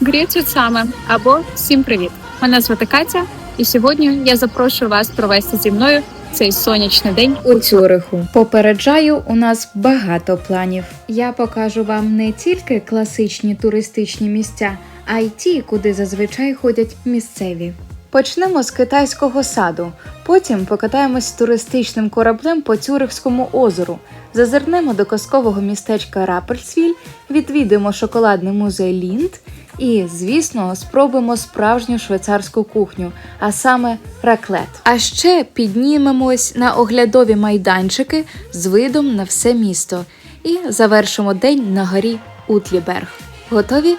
Гріють саме або всім привіт! Мене звати Катя, і сьогодні я запрошую вас провести зі мною цей сонячний день у Цюриху. Попереджаю, у нас багато планів. Я покажу вам не тільки класичні туристичні місця, а й ті, куди зазвичай ходять місцеві. Почнемо з китайського саду, потім покатаємось туристичним кораблем по Цюрихському озеру, зазирнемо до казкового містечка Рапельсвіль, відвідуємо шоколадний музей Лінд і, звісно, спробуємо справжню швейцарську кухню, а саме раклет. А ще піднімемось на оглядові майданчики з видом на все місто і завершимо день на горі Утліберг. Готові?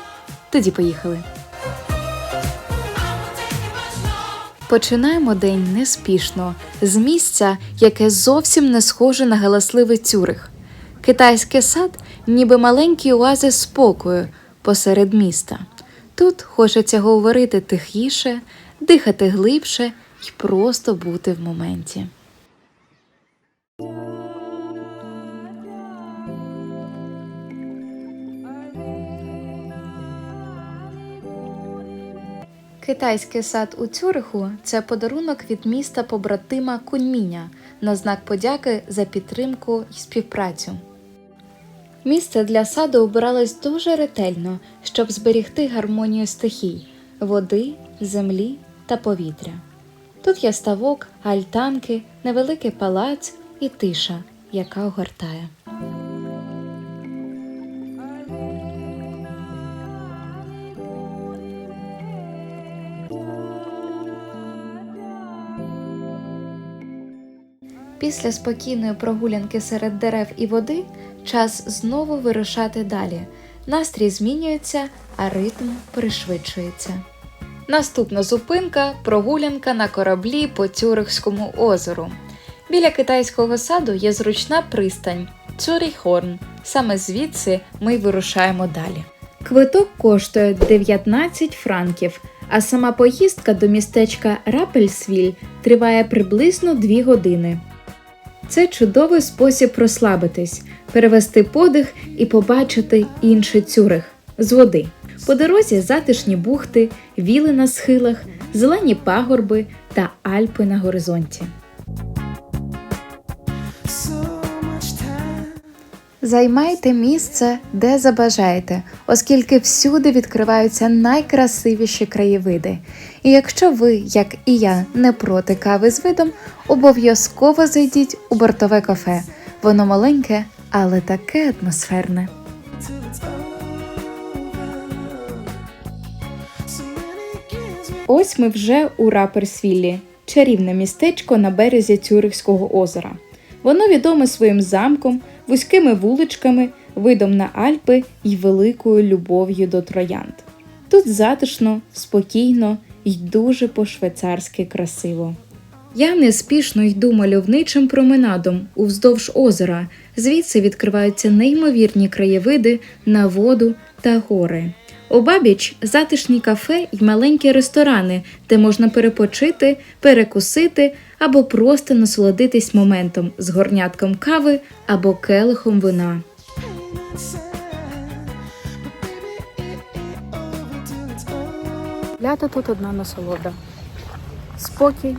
Тоді поїхали. Починаємо день неспішно з місця, яке зовсім не схоже на галасливий Цюрих. Китайський сад, ніби маленький оазис спокою посеред міста. Тут хочеться говорити тихіше, дихати глибше і просто бути в моменті. Китайський сад у Цюриху це подарунок від міста побратима Куньміня на знак подяки за підтримку і співпрацю. Місце для саду обиралось дуже ретельно, щоб зберігти гармонію стихій води, землі та повітря. Тут є ставок, альтанки, невеликий палац і тиша, яка огортає. Після спокійної прогулянки серед дерев і води час знову вирушати далі. Настрій змінюється, а ритм пришвидшується. Наступна зупинка прогулянка на кораблі по Цюрихському озеру. Біля китайського саду є зручна пристань Цюріхорн. Саме звідси ми вирушаємо далі. Квиток коштує 19 франків, а сама поїздка до містечка Рапельсвіль триває приблизно 2 години. Це чудовий спосіб розслабитись, перевести подих і побачити інший цюрих з води. По дорозі затишні бухти, віли на схилах, зелені пагорби та Альпи на горизонті. Займайте місце, де забажаєте, оскільки всюди відкриваються найкрасивіші краєвиди. І якщо ви, як і я, не проти кави з видом, обов'язково зайдіть у бортове кафе. Воно маленьке, але таке атмосферне. Ось ми вже у Раперсвіллі, чарівне містечко на березі Цюрихського озера. Воно відоме своїм замком, вузькими вуличками, видом на Альпи і великою любов'ю до троянд. Тут затишно, спокійно і дуже по-швейцарськи красиво. Я неспішно йду мальовничим променадом уздовж озера, звідси відкриваються неймовірні краєвиди на воду та гори. Обабіч затишні кафе й маленькі ресторани, де можна перепочити, перекусити або просто насолодитись моментом з горнятком кави або келихом вина. Лято тут одна насолода. Спокій,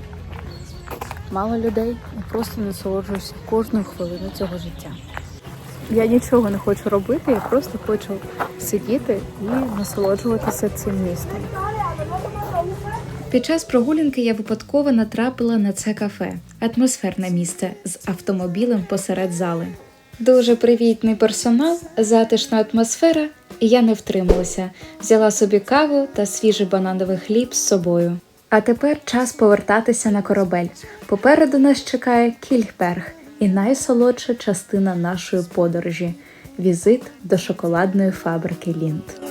мало людей і просто насолоджуюся кожною хвилиною цього життя. Я нічого не хочу робити, я просто хочу сидіти і насолоджуватися цим містом. Під час прогулянки я випадково натрапила на це кафе, атмосферне місце з автомобілем посеред зали. Дуже привітний персонал, затишна атмосфера, і я не втрималася. Взяла собі каву та свіжий банановий хліб з собою. А тепер час повертатися на корабель. Попереду нас чекає Кільхберг і найсолодша частина нашої подорожі візит до шоколадної фабрики Лінд.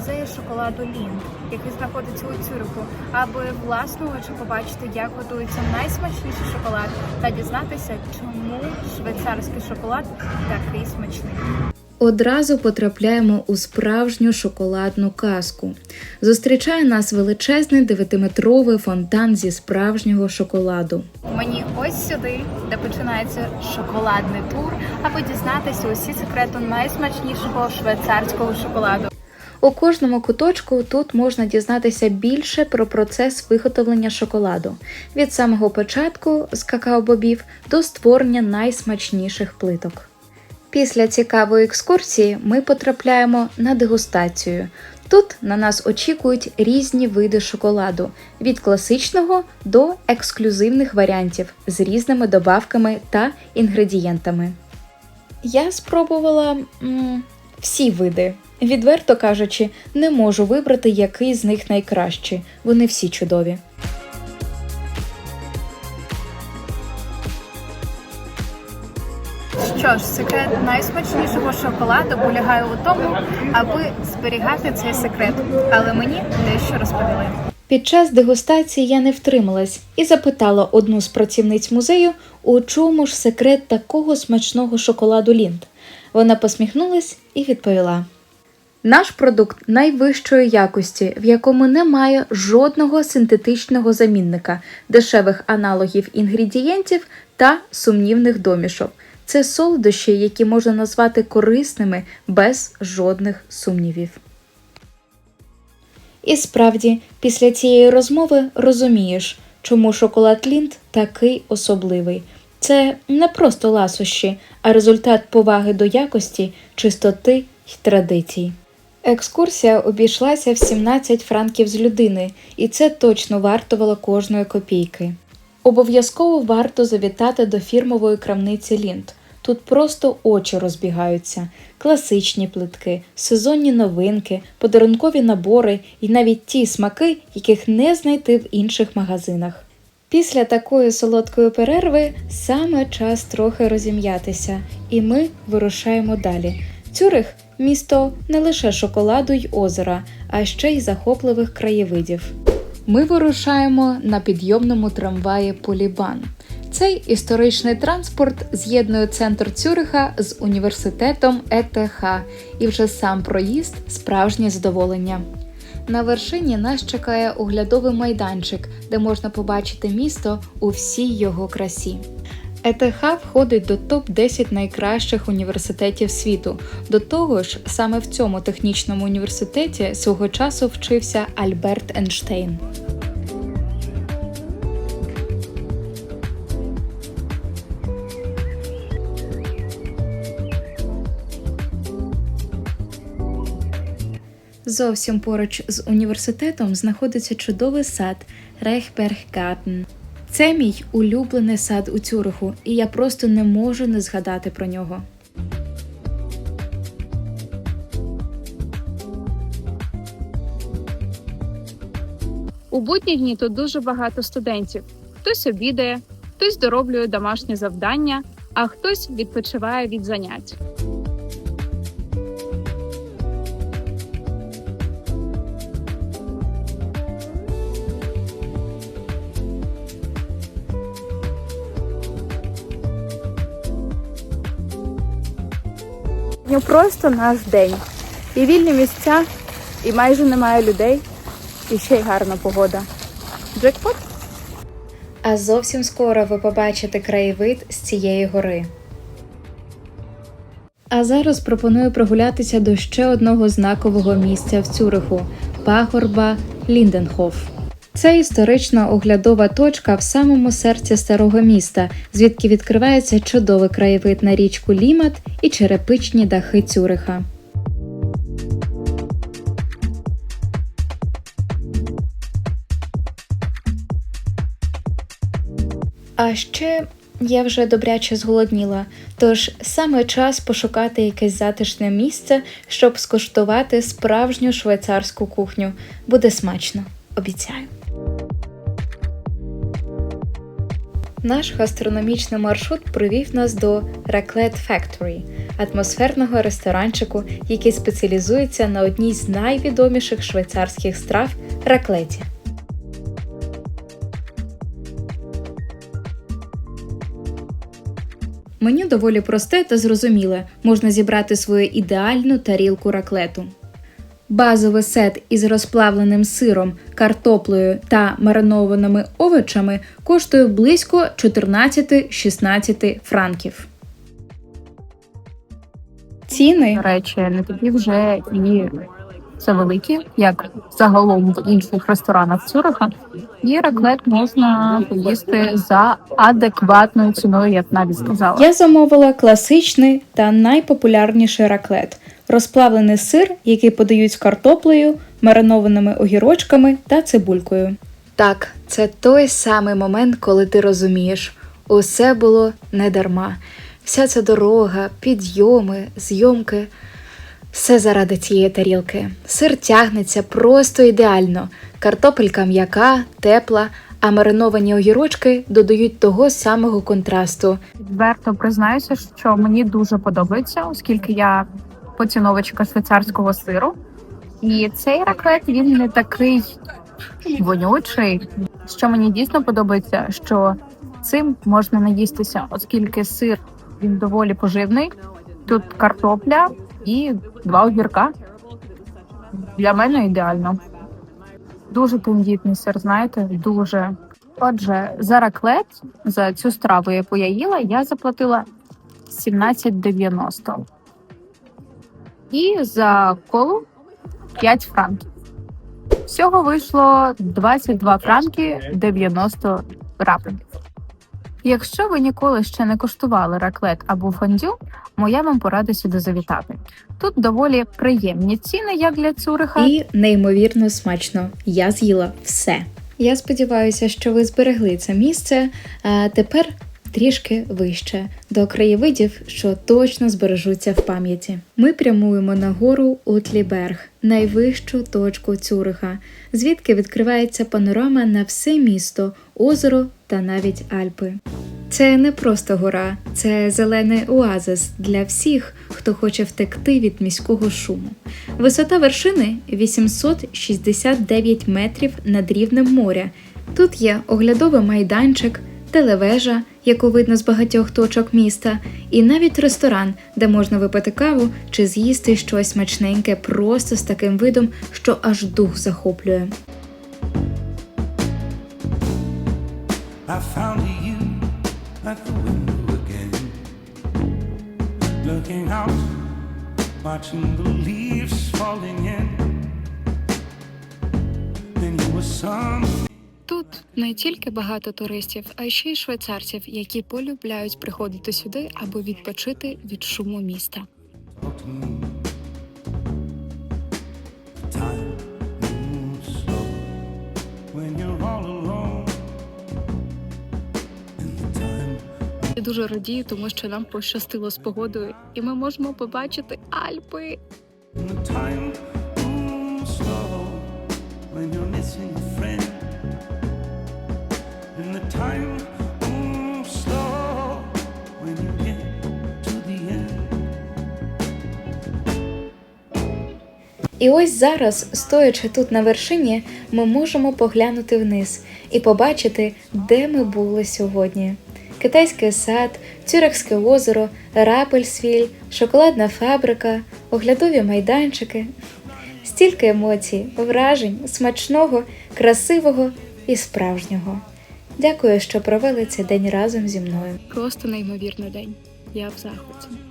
Музеї шоколаду Лінд, який знаходиться у Цюриху, аби власну очі побачити, як готується найсмачніший шоколад та дізнатися, чому швейцарський шоколад такий смачний. одразу потрапляємо у справжню шоколадну казку. Зустрічає нас величезний дев'ятиметровий фонтан зі справжнього шоколаду. Мені ось сюди, де починається шоколадний тур, аби дізнатися усі секрети найсмачнішого швейцарського шоколаду. У кожному куточку тут можна дізнатися більше про процес виготовлення шоколаду від самого початку з какао-бобів до створення найсмачніших плиток. Після цікавої екскурсії ми потрапляємо на дегустацію. Тут на нас очікують різні види шоколаду від класичного до ексклюзивних варіантів з різними добавками та інгредієнтами. Я спробувала м, всі види. Відверто кажучи, не можу вибрати, який з них найкращий. Вони всі чудові. Що ж, секрет найсмачнішого шоколаду полягає у тому, аби зберігати цей секрет. Але мені дещо розповіли. Під час дегустації я не втрималась і запитала одну з працівниць музею, у чому ж секрет такого смачного шоколаду Лінд. Вона посміхнулась і відповіла: Наш продукт найвищої якості, в якому немає жодного синтетичного замінника, дешевих аналогів інгредієнтів та сумнівних домішок. Це солодощі, які можна назвати корисними без жодних сумнівів. І справді, після цієї розмови розумієш, чому шоколад Лінд такий особливий. Це не просто ласощі, а результат поваги до якості, чистоти й традицій. Екскурсія обійшлася в 17 франків з людини, і це точно вартувало кожної копійки. Обов'язково варто завітати до фірмової крамниці Лінд. Тут просто очі розбігаються, класичні плитки, сезонні новинки, подарункові набори і навіть ті смаки, яких не знайти в інших магазинах. Після такої солодкої перерви саме час трохи розім'ятися, і ми вирушаємо далі. Цюрих місто не лише шоколаду й озера, а ще й захопливих краєвидів. Ми вирушаємо на підйомному трамваї Полібан. Цей історичний транспорт з'єднує центр Цюриха з університетом ЕТХ, і вже сам проїзд справжнє задоволення. На вершині нас чекає оглядовий майданчик, де можна побачити місто у всій його красі. ЕТХ входить до топ-10 найкращих університетів світу. До того ж, саме в цьому технічному університеті свого часу вчився Альберт Ейнштейн. Зовсім поруч з університетом знаходиться чудовий сад Рейхберггартен. Це мій улюблений сад у Цюриху, і я просто не можу не згадати про нього. У будні дні тут дуже багато студентів. Хтось обідає, хтось дороблює домашні завдання, а хтось відпочиває від занять. Ну просто наш день. І вільні місця, і майже немає людей, і ще й гарна погода. Джекпот? А зовсім скоро ви побачите краєвид з цієї гори. А зараз пропоную прогулятися до ще одного знакового місця в Цюриху пагорба Лінденхоф. Це історична оглядова точка в самому серці старого міста, звідки відкривається чудовий краєвид на річку Лімат і черепичні дахи Цюриха. А ще я вже добряче зголодніла, тож саме час пошукати якесь затишне місце, щоб скуштувати справжню швейцарську кухню. Буде смачно, обіцяю. Наш гастрономічний маршрут привів нас до Raclette Factory – атмосферного ресторанчику, який спеціалізується на одній з найвідоміших швейцарських страв раклеті. Меню доволі просте та зрозуміле. Можна зібрати свою ідеальну тарілку раклету. Базовий сет із розплавленим сиром, картоплею та маринованими овочами коштує близько 14-16 франків. Ціни, до речі, не такі вже і завеликі, як загалом в інших ресторанах Цюриха. І раклет можна поїсти за адекватною ціною, я б навіть сказала. Я замовила класичний та найпопулярніший раклет розплавлений сир, який подають з картоплею, маринованими огірочками та цибулькою. Так, це той самий момент, коли ти розумієш, усе було не дарма. Вся ця дорога, підйоми, зйомки. Все заради цієї тарілки. Сир тягнеться просто ідеально. Картопелька м'яка, тепла, а мариновані огірочки додають того самого контрасту. Відверто признаюся, що мені дуже подобається, оскільки я поціновочка швейцарського сиру. І цей раклет він не такий вонючий. Що мені дійсно подобається, що цим можна наїстися, оскільки сир він доволі поживний. Тут картопля і два огірка. Для мене ідеально. Дуже тендітний сир, знаєте, дуже. Отже, за раклет, за цю страву, яку я їла, я заплатила 17,90. І за колу 5 франків. Всього вийшло 22 франки 90 рапель. Якщо ви ніколи ще не коштували раклет або фондю, моя вам порада сюди завітати. Тут доволі приємні ціни, як для Цюриха. І неймовірно смачно. Я з'їла все. Я сподіваюся, що ви зберегли це місце. А тепер трішки вище до краєвидів, що точно збережуться в пам'яті. Ми прямуємо на гору Утліберг, найвищу точку Цюриха, звідки відкривається панорама на все місто, озеро та навіть Альпи. Це не просто гора, це зелений оазис для всіх, хто хоче втекти від міського шуму. Висота вершини 869 метрів над рівнем моря. Тут є оглядовий майданчик, телевежа, яку видно з багатьох точок міста, і навіть ресторан, де можна випити каву чи з'їсти щось смачненьке просто з таким видом, що аж дух захоплює. I found you at the window again, looking out, watching the leaves falling in. Then you were some. Не тільки багато туристів, а ще й швейцарців, які полюбляють приходити сюди, аби відпочити від шуму міста. Я дуже радію, тому що нам пощастило з погодою, і ми можемо побачити Альпи. І ось зараз, стоячи тут на вершині, ми можемо поглянути вниз і побачити, де ми були сьогодні. Китайський сад, Цюрихське озеро, Рапельсвіль, шоколадна фабрика, оглядові майданчики. Стільки емоцій, вражень, смачного, красивого і справжнього. Дякую, що провели цей день разом зі мною. Просто неймовірний день. Я в захваті.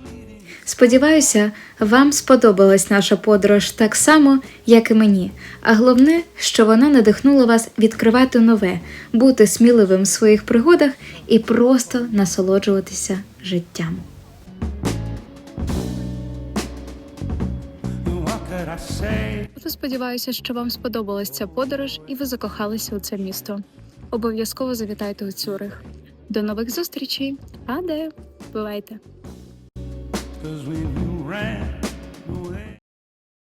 Сподіваюся, вам сподобалась наша подорож так само, як і мені. А головне, що вона надихнула вас відкривати нове, бути сміливим в своїх пригодах і просто насолоджуватися життям. Сподіваюся, що вам сподобалась ця подорож і ви закохалися у це місто. Обов'язково завітайте у Цюрих. До нових зустрічей! Аде! Бувайте! Cause when you ran away.